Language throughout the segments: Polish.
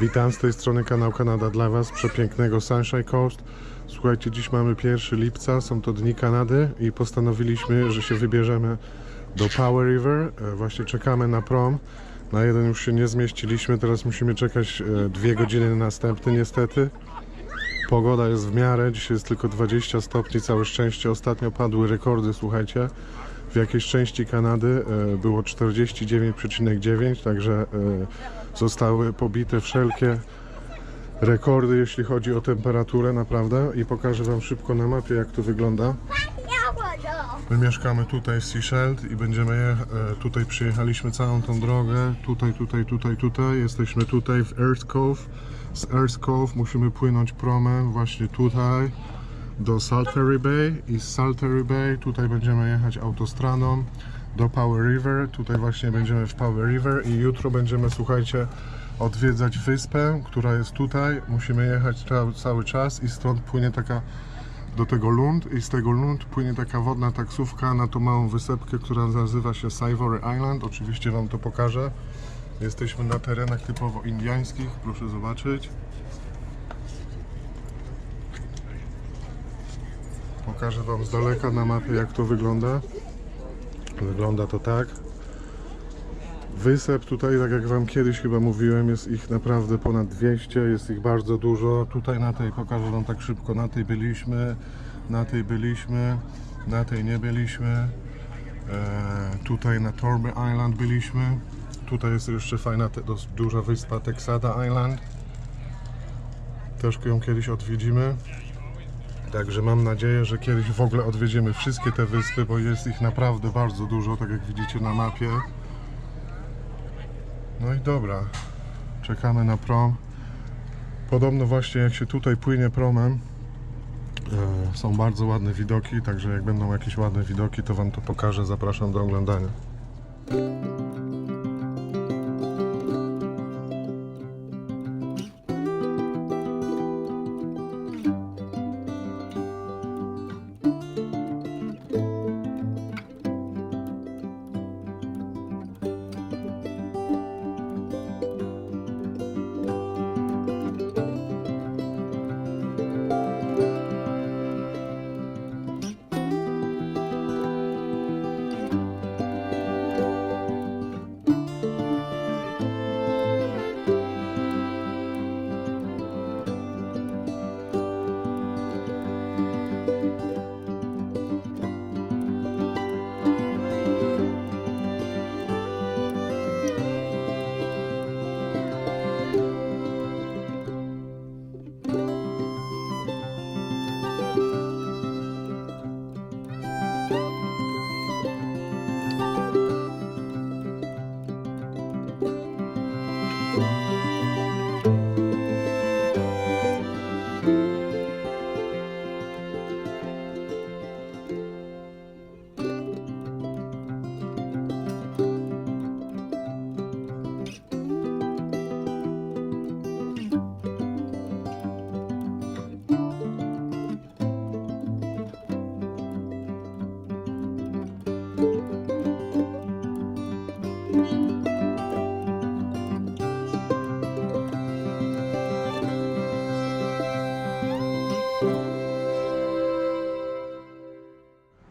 Witam z tej strony kanał Kanada dla Was, przepięknego Sunshine Coast. Słuchajcie, dziś mamy 1 lipca, są to dni Kanady i postanowiliśmy, że się wybierzemy do Power River. E, Właśnie czekamy na prom. Na jeden już się nie zmieściliśmy, teraz musimy czekać e, dwie godziny na następny niestety. Pogoda jest w miarę, dzisiaj jest tylko 20 stopni, całe szczęście. Ostatnio padły rekordy, słuchajcie. W jakiejś części Kanady e, było 49,9, także zostały pobite wszelkie rekordy, jeśli chodzi o temperaturę, naprawdę. I pokażę Wam szybko na mapie, jak to wygląda. My mieszkamy tutaj w Seasheld i będziemy e, tutaj przyjechaliśmy całą tą drogę, tutaj, tutaj, tutaj, tutaj, jesteśmy tutaj w Earth Cove. Z Earth Cove musimy płynąć promem właśnie tutaj do Saltery Bay i z Saltery Bay tutaj będziemy jechać autostradą do Power River, tutaj właśnie będziemy w Power River i jutro będziemy, słuchajcie, odwiedzać wyspę, która jest tutaj, musimy jechać cały, czas i stąd płynie taka do tego ląd i z tego ląd płynie taka wodna taksówka na tą małą wysepkę, która nazywa się Savory Island. Oczywiście Wam to pokażę. Jesteśmy na terenach typowo indiańskich, proszę zobaczyć. Pokażę Wam z daleka na mapie jak to wygląda. Wygląda to tak. Wysep tutaj, tak jak Wam kiedyś chyba mówiłem, jest ich naprawdę ponad 200, jest ich bardzo dużo. Tutaj na tej, pokażę Wam tak szybko, na tej byliśmy, na tej byliśmy, na tej nie byliśmy. E, tutaj na Torby Island byliśmy. Tutaj jest jeszcze fajna, te, duża wyspa Texada Island. Też ją kiedyś odwiedzimy. Także mam nadzieję, że kiedyś w ogóle odwiedzimy wszystkie te wyspy, bo jest ich naprawdę bardzo dużo, tak jak widzicie na mapie. No i dobra, czekamy na prom. Podobno właśnie jak się tutaj płynie promem, e, są bardzo ładne widoki, także jak będą jakieś ładne widoki, to Wam to pokażę. Zapraszam do oglądania.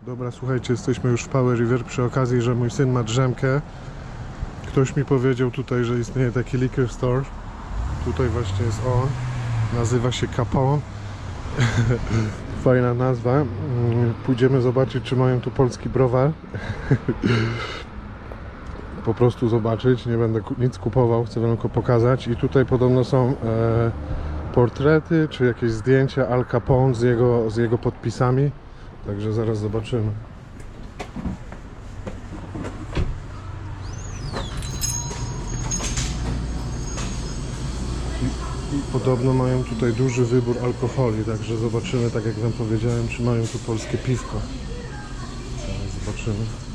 Dobra, słuchajcie, jesteśmy już w Power River przy okazji, że mój syn ma drzemkę. Ktoś mi powiedział tutaj, że istnieje taki liquor store. Tutaj właśnie jest on. Nazywa się Capone. Fajna nazwa. Mm, Pójdziemy zobaczyć, czy mają tu polski browar. po prostu zobaczyć. Nie będę nic kupował, chcę wam tylko pokazać. I tutaj podobno są e, portrety, czy jakieś zdjęcia Al Capone z jego, z jego podpisami. Także zaraz zobaczymy. Podobno mają tutaj duży wybór alkoholi, także zobaczymy, tak jak Wam powiedziałem, czy mają tu polskie piwko. Zaraz zobaczymy.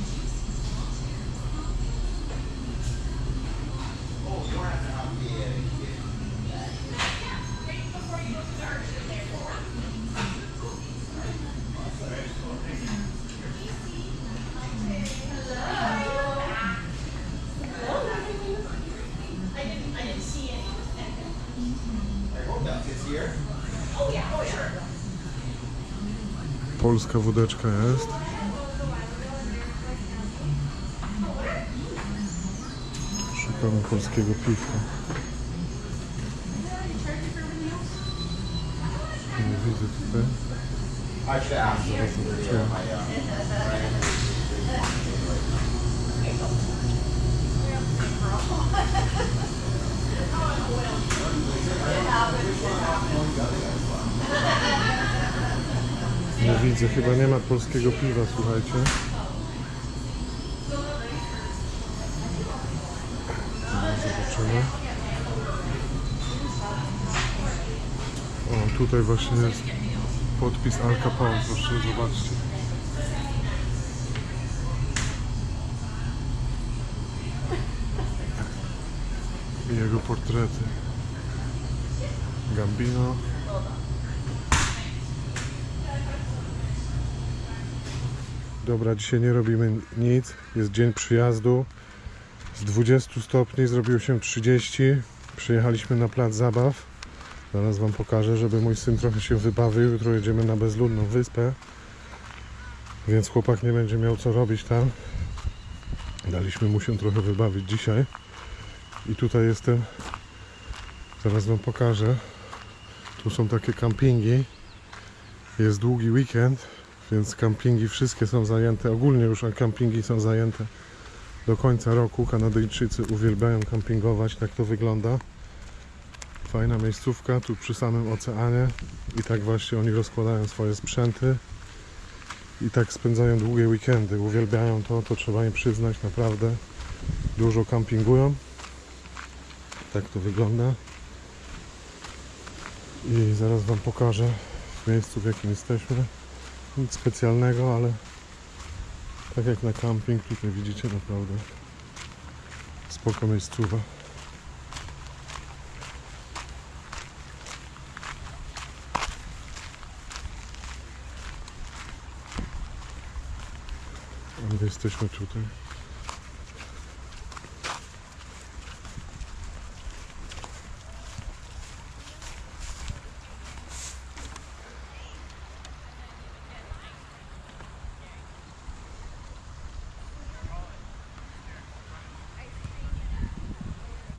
Polska wódeczka jest. Szukamy polskiego piwka. Nie widzę tutaj. I should ask you. Zobaczyłem. My, uh, Nie widzę, chyba nie ma polskiego piwa, słuchajcie. Zobaczymy. O, tutaj właśnie jest podpis Al Capone, proszę zobaczcie. I jego portrety. Gambino. Dobra, dzisiaj nie robimy nic. Jest dzień przyjazdu. Z 20 stopni zrobiło się 30. Przyjechaliśmy na plac zabaw. Zaraz Wam pokażę, żeby mój syn trochę się wybawił. Jutro jedziemy na bezludną wyspę. Więc chłopak nie będzie miał co robić tam. Daliśmy mu się trochę wybawić dzisiaj. I tutaj jestem. Zaraz Wam pokażę. Tu są takie kampingi. Jest długi weekend, więc kampingi wszystkie są zajęte. Ogólnie już kampingi są zajęte do końca roku. Kanadyjczycy uwielbiają kampingować, tak to wygląda. Fajna miejscówka tu przy samym oceanie i tak właśnie oni rozkładają swoje sprzęty i tak spędzają długie weekendy. Uwielbiają to, to trzeba im przyznać, naprawdę dużo kampingują. Tak to wygląda. I zaraz Wam pokażę w miejscu, w jakim jesteśmy. Nic specjalnego, ale tak jak na camping, tutaj widzicie naprawdę spoko miejscowa. A my jesteśmy tutaj.